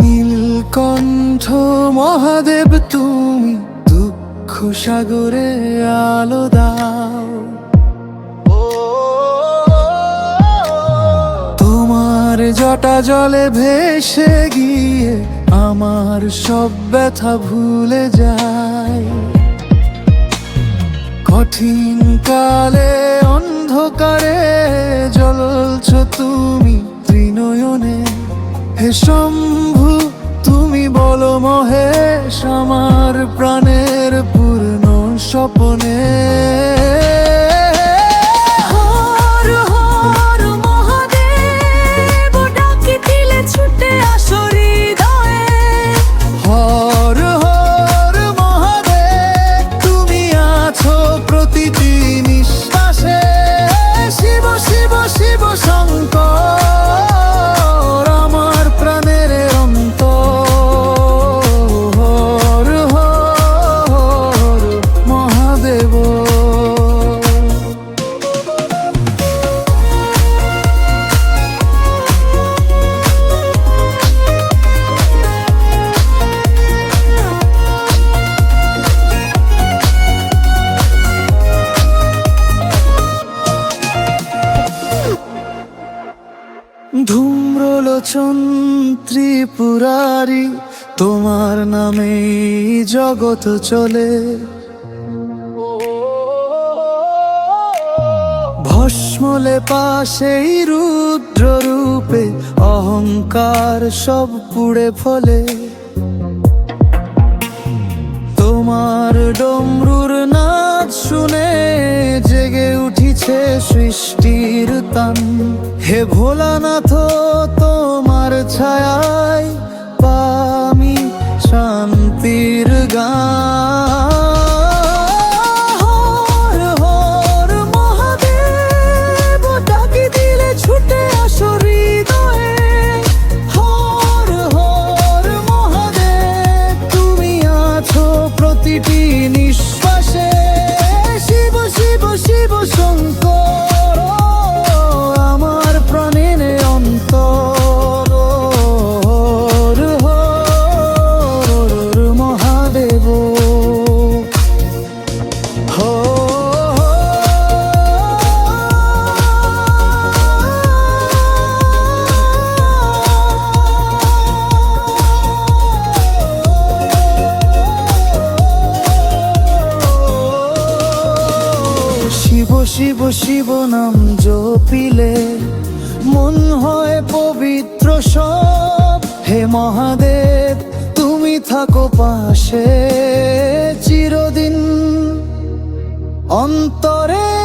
নীলকণ্ঠ মহাদেব, তুমি দুঃখ সাগরে আলো দাও। তোমার জটা জলে ভেসে গিয়ে আমার সব ব্যথা ভুলে যায়। কঠিন কালে অন্ধকারে জ্বলছ তুমি ত্রিনয়নে। হে শম্ভু তুমি বলো মহেশ আমার প্রাণের পূর্ণ স্বপনে। শিব শিব শিব শঙ্কর। ধূম্রলোচন ত্রিপুরারি, তোমার নামে জগৎ চলে। ভস্মলে পাশেই রুদ্র রূপে অহংকার সব পুড়ে ফলে। তোমার ডমরুর নাচ শুনে জেগে উঠিছে সৃষ্টির তান হে ভোলানাথ তোমার ছায়ায় পামি শান্তির গান। শিব শিব নাম জপিলে, মন হয় পবিত্র সব। হে মহাদেব, তুমি থাকো পাশে, চিরদিন অন্তরের রোগ